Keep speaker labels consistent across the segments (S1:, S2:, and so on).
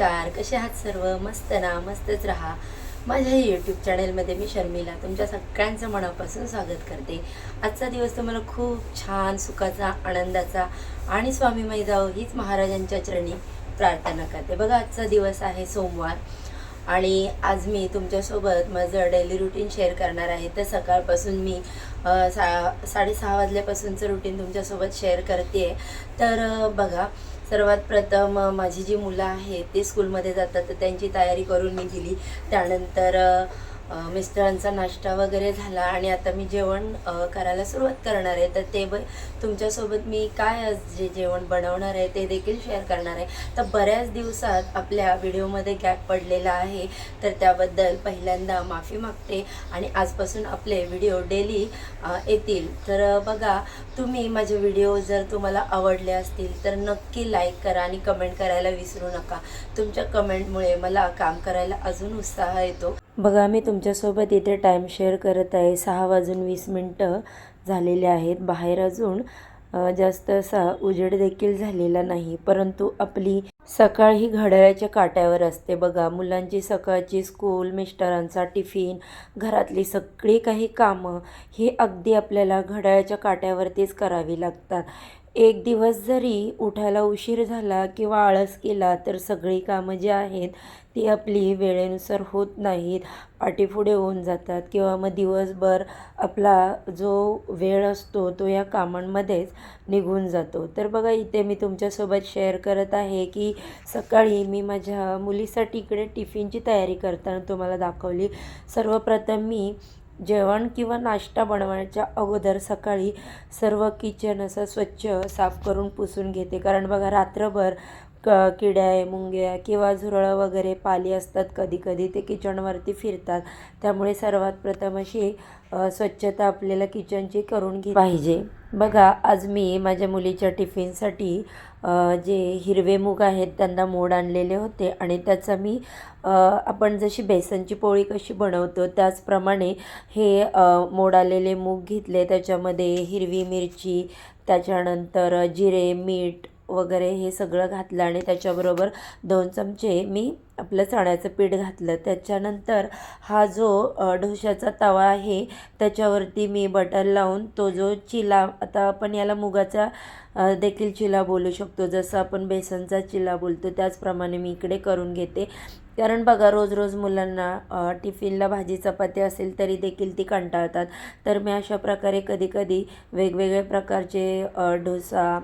S1: नमस्कार कसे आहात सर्व? मस्त ना मस्तच राहा. माझ्या यूट्यूब चॅनलमध्ये मी शर्मिला तुमच्या सगळ्यांचं मनापासून स्वागत करते. आजचा दिवस तुम्हाला खूप छान सुखाचा आनंदाचा आणि स्वामीमय जाओ हीच महाराजांच्या चरणी प्रार्थना करते. बघा आजचा दिवस आहे सोमवार आणि आज मी तुमच्यासोबत माझं डेली रुटीन शेअर करणार आहे. तर सकाळपासून मी सा साडेसहा वाजल्यापासूनचं रुटीन तुमच्यासोबत शेअर करते तर बघा सर्वात प्रथम माझी जी मुलं आहेत ते स्कूलमध्ये जातात तर त्यांची तयारी करून मी दिली. त्यानंतर मिस्टरांचा नाश्ता वगैरे झाला आणि आता मी जेवण करायला सुरुवात करणार आहे. तर ते ब तुमच्यासोबत मी काय जे जेवण बनवणार आहे ते देखील शेअर करणार आहे. तर बऱ्याच दिवसात आपल्या व्हिडिओमध्ये गॅप पडलेला आहे. तर त्याबद्दल पहिल्यांदा माफी मागते आणि आजपासून आपले व्हिडिओ डेली येतील. तर बघा तुम्ही माझे व्हिडिओ जर तुम्हाला आवडले असतील तर नक्की लाईक करा आणि कमेंट करायला विसरू नका. तुमच्या कमेंटमुळे मला काम करायला अजून उत्साह येतो. बघा मी तुमच्यासोबत इथे टाईम शेअर करत आहे. सहा वाजून वीस मिनटं झालेले आहेत. बाहेर अजून जास्त असा उजेड देखील झालेला नाही. परंतु आपली सकाळ ही घड्याळाच्या काट्यावर असते. बघा मुलांची सकाळची स्कूल मिस्टरांचा टिफिन घरातली सगळी काही कामं ही अगदी आपल्याला घड्याळाच्या काट्यावरतीच करावी लागतात. एक दिवस जरी उठायला उशीर झाला किंवा आळस केला तर सगळी कामं जी आहेत ती आपली वेळेनुसार होत नाहीत. पाठीपुढे होऊन जातात किंवा मग दिवसभर आपला जो वेळ असतो तो या कामांमध्येच निघून जातो. तर बघा इथे मी तुमच्यासोबत शेअर करत आहे की सकाळी मी माझ्या मुलीसाठी इकडे टिफिनची तयारी करताना तुम्हाला दाखवली. सर्वप्रथम मी जेवण किंवा नाश्ता बनवण्याच्या अगोदर सकाळी सर्व किचन असं स्वच्छ साफ करून पुसून घेते. कारण बघा रात्रभर क किड्या मुंग्या किंवा झुरळं वगैरे पाली असतात कधी कधी ते किचनवरती फिरतात. त्यामुळे सर्वात प्रथम अशी स्वच्छता आपल्याला किचनची करून घे पाहिजे. बघा आज मी माझ्या मुलीच्या टिफिनसाठी जे हिरवे मूग आहेत त्यांना मोड आणलेले होते आणि त्याचा मी आपण जशी बेसनची पोळी कशी बनवतो त्याचप्रमाणे हे मोड आलेले मूग घेतले. त्याच्यामध्ये हिरवी मिरची त्याच्यानंतर जिरे मीठ वगैरे हे सगळं घातलं आणि त्याच्याबरोबर दोन चमचे मी आपलं चण्याचं पीठ घातलं. त्याच्यानंतर हा जो अ, डोशाचा तवा आहे त्याच्यावरती मी बटर लावून तो जो चिला आता आपण याला मुगाचा देखील चिला बोलू शकतो. जसं आपण बेसनचा चिला बोलतो त्याचप्रमाणे मी इकडे करून घेते. कारण बघा रोज रोज मुलांना टिफिनला भाजी चपाती असेल तरी देखील ती कंटाळतात. तर मी अशा प्रकारे कधीकधी वेगवेगळ्या प्रकारचे डोसा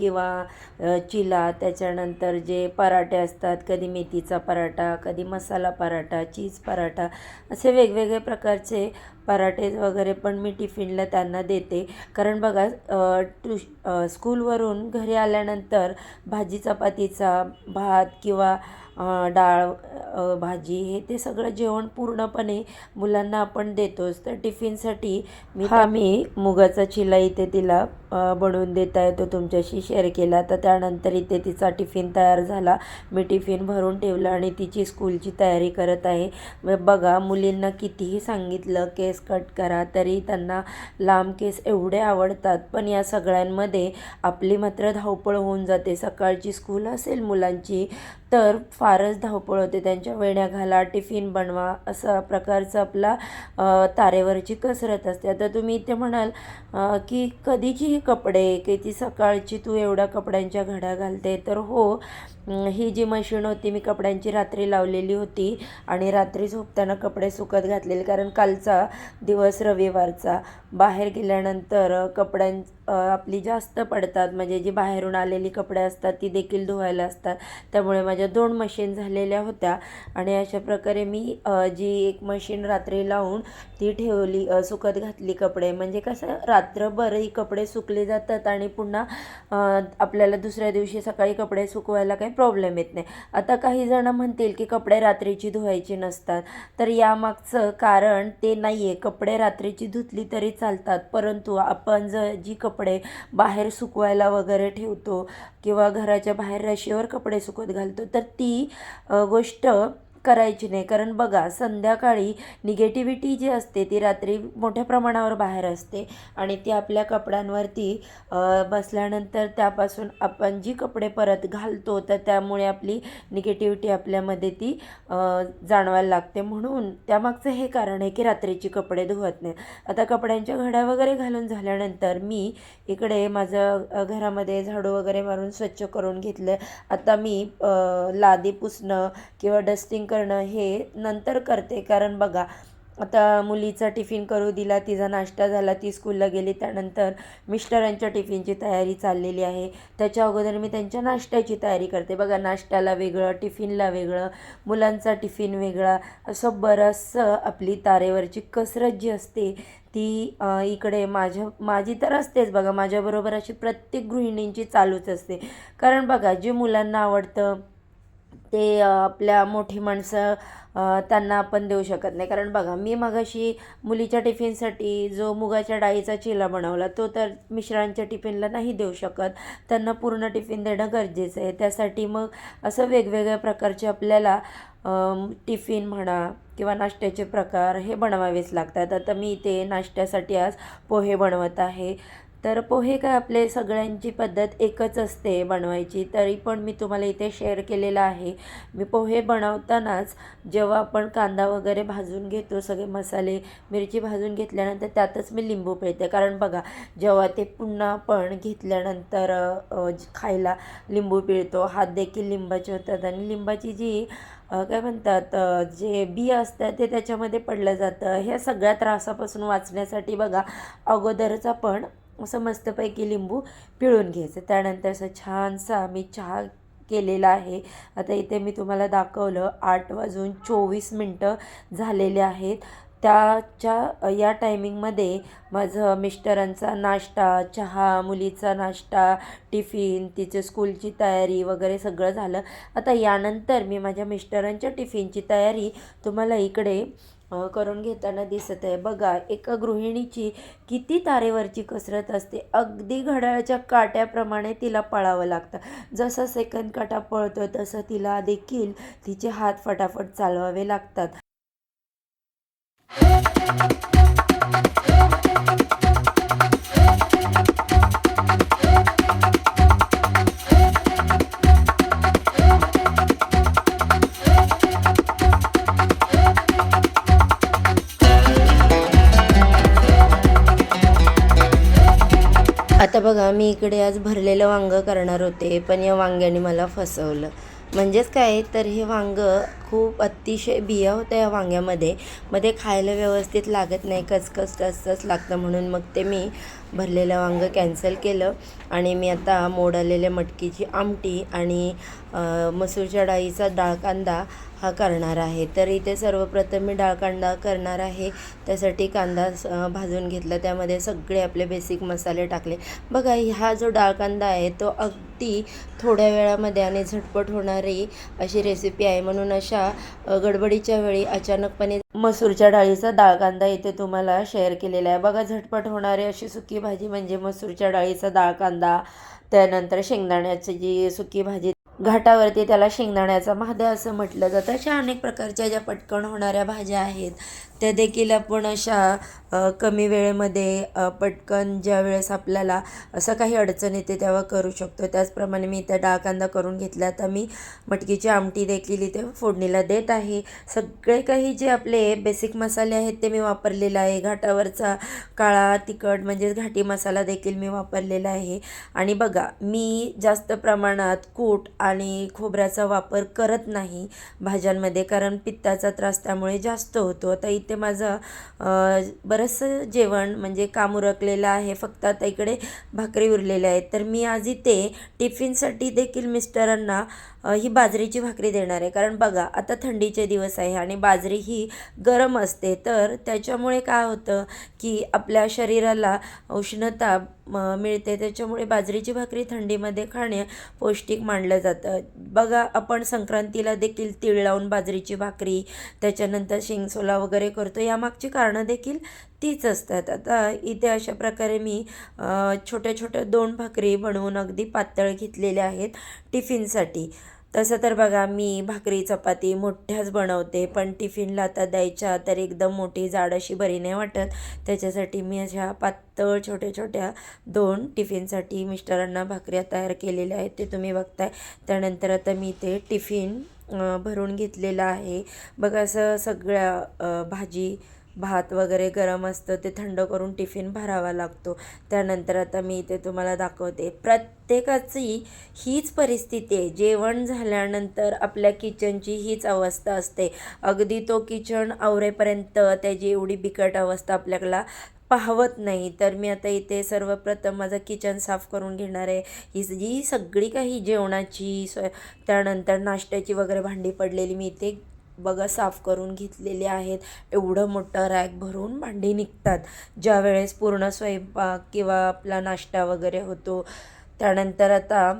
S1: किंवा चिला त्याच्यानंतर जे पराठे असतात कधी मेथीचा पराठा कधी मसाला पराठा चीज पराठा असे वेगवेगळे प्रकारचे पराठे वगैरे पण मी टिफिनला त्यांना देते. कारण बघा टू ट्युश स्कूलवरून घरी आल्यानंतर भाजी चपातीचा भात किंवा डाळ भाजी हे ते सगळं जेवण पूर्णपणे मुलांना आपण देतोच. तर टिफिनसाठी मी हा. मी मुगाचा चिला इथे तिला बनवून देता येतो तुमच्याशी शेअर केला. तर त्यानंतर इथे तिचा टिफिन तयार झाला. मी टिफिन भरून ठेवला आणि तिची स्कूलची तयारी करत आहे. बघा मुलींना कितीही सांगितलं केस कट करा तरी त्यांना लांब केस एवढे आवडतात. पण या सगळ्यांमध्ये आपली मात्र धावपळ होऊन जाते. सकाळची स्कूल असेल मुलांची तर फारच धावपळ होते. त्यांच्या वेण्या घाला टिफिन बनवा असा प्रकारचा आपला तारेवरची कसरत असते. आता तुम्ही इथे म्हणाल की कधीची ही कपडे की ती सकाळची तू एवढ्या कपड्यांच्या घड्या घालते तर हो ही जी मशीन होती मी कपड्यांची रात्री लावलेली होती आणि रात्री झोपताना कपडे सुकत घातलेले. कारण कालचा दिवस रविवारचा. बाहेर गेल्यानंतर कपड्यां आपली जास्त पडतात. म्हणजे जी बाहेरून आलेली कपडे असतात ती देखील धुवायला असतात. त्यामुळे माझ्या दोन मशीन झालेल्या होत्या. आणि अशा प्रकारे मी जी एक मशीन रात्री लावून ती ठेवली सुकत घातली कपडे. म्हणजे कसं रात्रभरही कपडे सुकले जातात आणि पुन्हा आपल्याला दुसऱ्या दिवशी सकाळी कपडे सुकवायला काही प्रॉब्लेम येत नाही. आता काही जणं म्हणतील की कपडे रात्रीची धुवायची नसतात. तर यामागचं कारण ते नाही आहे कपडे रात्रीची धुतली तरी चालतात. परंतु आपण ज जी कपडे बाहेर सुकवायला वगैरे ठेवतो किंवा घराच्या बाहेर रशीवर कपडे सुकत घालतो तर ती गोष्ट करायची नाही. कारण बघा संध्याकाळी निगेटिव्हिटी जी असते ती रात्री मोठ्या प्रमाणावर बाहेर असते आणि ती आपल्या कपड्यांवरती बसल्यानंतर त्यापासून आपण जी कपडे परत घालतो तर त्यामुळे आपली निगेटिव्हिटी आपल्यामध्ये ती जाणवायला लागते. म्हणून त्यामागचं हे कारण आहे की रात्रीची कपडे धुवत नाही. आता कपड्यांच्या घड्या वगैरे घालून झाल्यानंतर मी इकडे माझं घरामध्ये झाडू वगैरे मारून स्वच्छ करून घेतलं. आता मी लादी पुसणं किंवा डस्टिंग करणं हे नंतर करते. कारण बघा आता मुलीचा टिफिन करू दिला तिचा नाश्ता झाला ती स्कूलला गेली त्यानंतर मिस्टरांच्या टिफिनची तयारी चाललेली आहे. त्याच्या अगोदर मी त्यांच्या नाश्त्याची तयारी करते. बघा नाश्त्याला वेगळं टिफिनला वेगळं मुलांचा टिफिन वेगळा असं बरंचसं आपली तारेवरची कसरत जी असते ती इकडे माझ्या माझी तर असतेच बघा. माझ्याबरोबर अशी प्रत्येक गृहिणींची चालूच असते. कारण बघा जे मुलांना आवडतं ते आपल्या मोठी माणसं त्यांना आपण देऊ शकत नाही. कारण बघा मी मगाशी मुलीच्या टिफिनसाठी जो मुगाच्या डाळीचा चिला बनवला तो तर मिश्रांच्या टिफिनला नाही देऊ शकत. त्यांना पूर्ण टिफिन देणं गरजेचं आहे. त्यासाठी मग असं वेगवेगळ्या प्रकारचे आपल्याला टिफिन म्हणा किंवा नाश्त्याचे प्रकार हे बनवावेच लागतात. आता मी इथे नाश्त्यासाठी आज पोहे बनवत आहे. तर पोहे काय आपले सगळ्यांची पद्धत एकच असते बनवायची तरी पण मी तुम्हाला इथे शेअर केलेलं आहे. मी पोहे बनवतानाच जेव्हा आपण कांदा वगैरे भाजून घेतो सगळे मसाले मिरची भाजून घेतल्यानंतर त्यातच मी लिंबू पिळते. कारण बघा जेव्हा ते पुन्हा आपण घेतल्यानंतर खायला लिंबू पिळतो. हात देखील लिंबाचे होतात आणि लिंबाची जी काय म्हणतात जे बी असतात ते त्याच्यामध्ये पडलं जातं. ह्या सगळ्या त्रासापासून वाचण्यासाठी बघा अगोदरच आपण असं मस्तपैकी लिंबू पिळून घ्यायचं. त्यानंतर असं छानसा मी चहा केलेला आहे. आता इथे मी तुम्हाला दाखवलं आठ वाजून चोवीस मिनटं झालेले आहेत. त्याच्या या टायमिंगमध्ये माझं मिस्टरांचा नाश्ता चहा मुलीचा नाश्ता टिफिन तिचे स्कूलची तयारी वगैरे सगळं झालं. आता यानंतर मी माझ्या मिस्टरांच्या टिफिनची तयारी तुम्हाला इकडे करून घेताना दिसत आहे. बघा एका गृहिणीची किती तारेवरची कसरत असते. अगदी घड्याळाच्या काट्याप्रमाणे तिला पळावं लागतं. जसं सेकंद काटा पळतो तसं तिला देखील तिचे हात फटाफट चालवावे लागतात. आता बघा मी इकडे आज भरलेलं वांगं करणार होते पण या वांग्याने मला फसवलं. म्हणजेच काय तर हे वांगं खूप अतिशय बिया होत्या या वांग्यामध्ये. मध्ये खायला व्यवस्थित लागत नाही कचकच टचटच लागतं म्हणून मग ते मी भरलेलं वांगं कॅन्सल केलं. आणि मी आता मोड आलेल्या मटकीची आमटी आणि मसूरच्या डाळीचा डाळ कांदा हा करणार आहे. तर इथे सर्वप्रथम मी डाळ कांदा करणार आहे. त्यासाठी कांदा भाजून घेतला. त्यामध्ये सगळे आपले बेसिक मसाले टाकले. बघा हा जो डाळ कांदा आहे तो अगदी थोड्या वेळामध्ये आणि झटपट होणारी अशी रेसिपी आहे. म्हणून अशा गडबडीच्या वेळी अचानकपणे मसूरच्या डाळीचा डाळ कांदा इथे तुम्हाला शेअर केलेला आहे. बघा झटपट होणारी अशी सुकी भाजी म्हणजे मसूरच्या डाळीचा डाळ कांदा. त्यानंतर शेंगदाण्याची जी सुकी भाजी घाटावरती त्याला शेंगदाण्याचा महाद्या असं म्हटलं जातं. अशा अनेक प्रकारच्या ज्या पटकन होणाऱ्या भाज्या आहेत त्या देखील आपण अशा कमी वेळेमध्ये पटकन ज्या वेळेस आपल्याला असं काही अडचण येते तेव्हा करू शकतो. त्याचप्रमाणे मी इथे डाळ कांदा करून घेतला आता मी मटकीची आमटी देखील इथे फोडणीला देत आहे. सगळे काही जे आपले बेसिक मसाले आहेत ते मी वापरलेलं आहे. घाटावरचा काळा तिखट म्हणजेच घाटी मसाला देखील मी वापरलेला आहे. आणि बघा मी जास्त प्रमाणात कूट आणि खोबऱ्याचा वापर करत नाही भाज्यांमध्ये कारण पित्ताचा त्रास त्यामुळे जास्त होतो. आता इथे माझं बरंचसं जेवण म्हणजे काम उरकलेलं आहे. फक्त आता इकडे भाकरी उरलेले आहेत. तर मी आज इथे टिफिनसाठी देखील मिस्टरांना ही बाजरीची भाकरी देणार आहे. कारण बघा आता थंडीचे दिवस आहे आणि बाजरी ही गरम असते. तर त्याच्यामुळे काय होतं की आपल्या शरीराला उष्णता मिळते. त्याच्यामुळे बाजरीची भाकरी थंडीमध्ये खाणे पौष्टिक मानलं जातं. बघा आपण संक्रांतीला देखील तीळ लावून बाजरीची भाकरी त्याच्यानंतर शेंगसोला वगैरे करतो. यामागची कारणं देखील तीच असतात. आता इथे अशा प्रकारे मी छोट्या छोट्या दोन भाकरी बनवून अगदी पातळ घेतलेल्या आहेत टिफिनसाठी. तसं तर बघा मी भाकरी चपाती मोठ्याच बनवते पण टिफिनला आता द्यायच्या तर एकदम मोठी जाड अशी बरी नाही वाटत. त्याच्यासाठी मी अशा पातळ छोट्या छोट्या दोन टिफिनसाठी मिस्टरांना भाकऱ्या तयार केलेल्या आहेत ते तुम्ही बघताय. त्यानंतर आता मी ते टिफिन भरून घेतलेलं आहे. बघा असं सगळ्या भाजी भात वगैरे गरम असतं ते थंड करून टिफिन भरावा लागतो. त्यानंतर आता मी इथे तुम्हाला दाखवते. प्रत्येकाची हीच परिस्थिती आहे. जेवण झाल्यानंतर आपल्या किचनची हीच अवस्था असते. अगदी तो किचन आवरेपर्यंत त्याची एवढी बिकट अवस्था आपल्याला पाहवत नाही. तर मी आता इथे सर्वप्रथम माझं किचन साफ करून घेणार आहे. ही जी सगळी काही जेवणाची स्व त्यानंतर नाश्त्याची वगैरे भांडी पडलेली मी इथे बघा साफ करून घेतलेले आहेत. एवढं मोठं रॅक भरून भांडी निघतात. ज्या वेळेस पूर्ण स्वयंपाक किंवा आपला नाश्ता वगैरे होतो त्यानंतर आता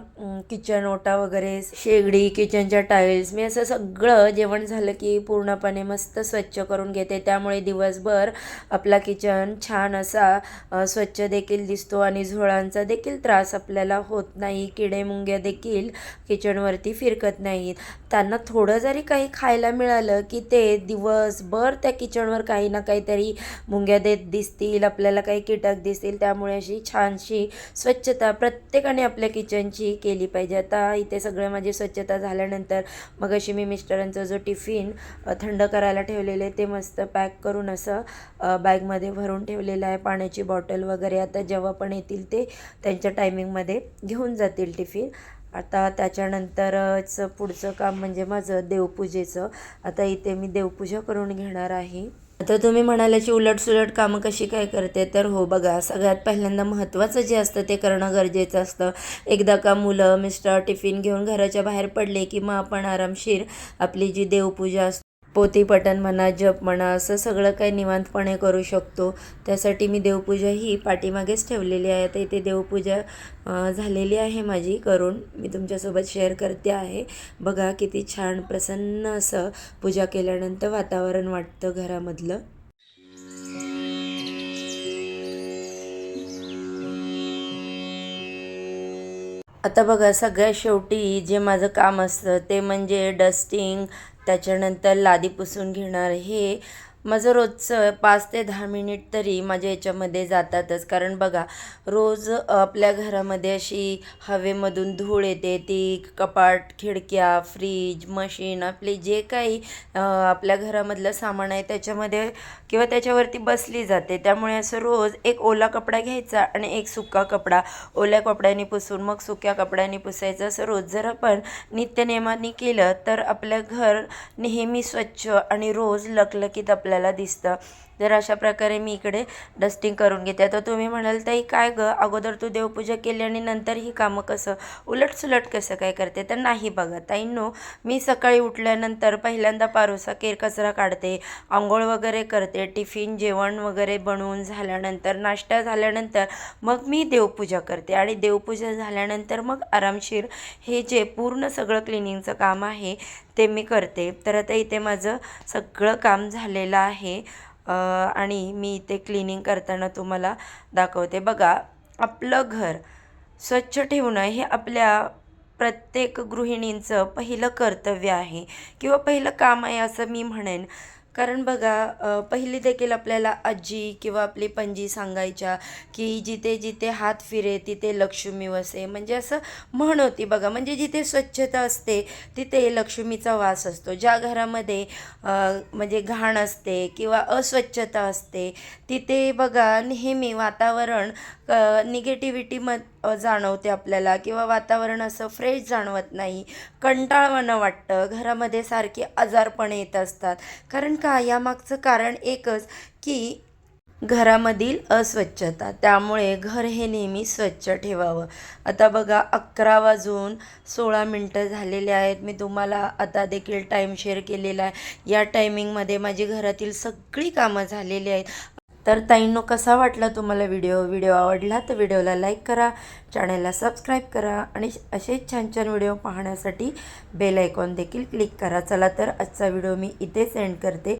S1: किचन ओटा वगैरे शेगडी किचनच्या टाईल्स मी असं सगळं जेवण झालं की पूर्णपणे मस्त स्वच्छ करून घेते. त्यामुळे दिवसभर आपला किचन छान असा स्वच्छ देखील दिसतो आणि झुळांचा देखील त्रास आपल्याला होत नाही. किडे मुंग्या देखील किचनवरती फिरकत नाहीत. त्यांना थोडं जरी काही खायला मिळालं की ते दिवसभर त्या किचनवर काही ना काहीतरी मुंग्या देत दिसतील आपल्याला काही कीटक दिसतील त्यामुळे अशी छानशी स्वच्छता प्रत्येक प्रत्येकाने आपल्या किचनची केली पाहिजे. आता इथे सगळं माझी स्वच्छता झाल्यानंतर मग अशी मी मिस्टरांचा जो टिफिन थंड करायला ठेवलेले ते मस्त पॅक करून असं बॅगमध्ये भरून ठेवलेलं आहे. पाण्याची बॉटल वगैरे आता जेव्हा पण येतील ते त्यांच्या टायमिंगमध्ये घेऊन जातील टिफिन. आता त्याच्यानंतरच पुढचं काम म्हणजे माझं देवपूजेचं. आता इथे मी देवपूजा करून घेणार आहे. आता तुम्ही म्हणाल्याची उलटसुलट कामं कशी काय करते? तर हो बघा सगळ्यात पहिल्यांदा महत्त्वाचं जे असतं ते करणं गरजेचं असतं. एकदा का मुलं मिस्टर टिफिन घेऊन घराच्या बाहेर पडले की मग आपण आरामशीर आपली जी देवपूजा असते पोतीपटन म्हणा जप म्हणा असं सगळं काही निवांतपणे करू शकतो. त्यासाठी मी देवपूजा ही पाठीमागेच ठेवलेली आहे. आता इथे देवपूजा झालेली आहे माझी करून. मी तुमच्यासोबत शेअर करते आहे. बघा किती छान प्रसन्न असं पूजा केल्यानंतर वातावरण वाटतं घरामधलं. आता बघा सगळ्यात शेवटी जे माझं काम असतं ते म्हणजे डस्टिंग त्याच्यानंतर लादी पुसून घेणार हे माझं रोजचं पाच ते दहा मिनिट तरी माझ्या याच्यामध्ये जातातच. कारण बघा रोज आपल्या घरामध्ये अशी हवेमधून धूळ येते ती कपाट खिडक्या फ्रीज मशीन आपले जे काही आपल्या घरामधलं सामान आहे त्याच्यामध्ये किंवा त्याच्यावरती बसली जाते. त्यामुळे असं रोज एक ओला कपडा घ्यायचा आणि एक सुका कपडा. ओल्या कपड्याने पुसून मग सुक्या कपड्याने पुसायचं. असं रोज जर आपण नित्यनेमाने केलं तर आपलं घर नेहमी स्वच्छ आणि रोज लकलकीत आपलं आपल्याला दिसतं. तर अशा प्रकारे मी इकडे डस्टिंग करून घेते. आता तुम्ही म्हणाल ताई काय गं? अगोदर तू देवपूजा केली आणि नंतर ही कामं कसं? उलटसुलट कसं काय करते? तर नाही बघा. ताईंनो मी सकाळी उठल्यानंतर पहिल्यांदा पारोसा केर कचरा काढते आंघोळ वगैरे करते टिफिन जेवण वगैरे बनवून झाल्यानंतर नाश्ता झाल्यानंतर मग मी देवपूजा करते. आणि देवपूजा झाल्यानंतर मग आरामशीर हे जे पूर्ण सगळं क्लिनिंगचं काम आहे ते मी करते. तर आता इथे माझं सगळं काम झालेलं आहे. आणि मी इथे क्लिनिंग करताना तुम्हाला दाखवते. बघा आपलं घर स्वच्छ ठेवणं हे आपल्या प्रत्येक गृहिणींचं पहिलं कर्तव्य आहे. किंवा पहिलं काम आहे असं मी म्हणेन. कारण बघा पहिली देखील आपल्याला आजी किंवा आपली पणजी सांगायच्या की जिथे जिथे हात फिरे तिथे लक्ष्मी वसे. म्हणजे असं म्हण होती बघा. म्हणजे जिथे स्वच्छता असते तिथे लक्ष्मीचा वास असतो. ज्या घरामध्ये म्हणजे घाण असते किंवा अस्वच्छता असते तिथे बघा नेहमी वातावरण निगेटिव्हिटी म जाणवते आपल्याला किंवा वातावरण असं फ्रेश जाणवत नाही. कंटाळवाणं वाटतं. घरामध्ये सारखे आजारपण येत असतात. कारण का? यामागचं कारण एकच की घरामधील अस्वच्छता. त्यामुळे घर हे नेहमी स्वच्छ ठेवावं. आता बघा अकरा वाजून सोळा मिनटं झालेले आहेत. मी तुम्हाला आता देखील टाईम शेअर केलेला आहे. या टायमिंगमध्ये माझी घरातील सगळी कामं झालेली आहेत. तर ताईंनो कसा वाटला तुम्हाला व्हिडिओ? व्हिडिओ आवडला तर व्हिडिओला लाईक करा चॅनलला सबस्क्राईब करा आणि असेच छान छान व्हिडिओ पाहण्यासाठी बेल आयकॉन देखील क्लिक करा. चला तर आजचा व्हिडिओ मी इथे सेंड करते.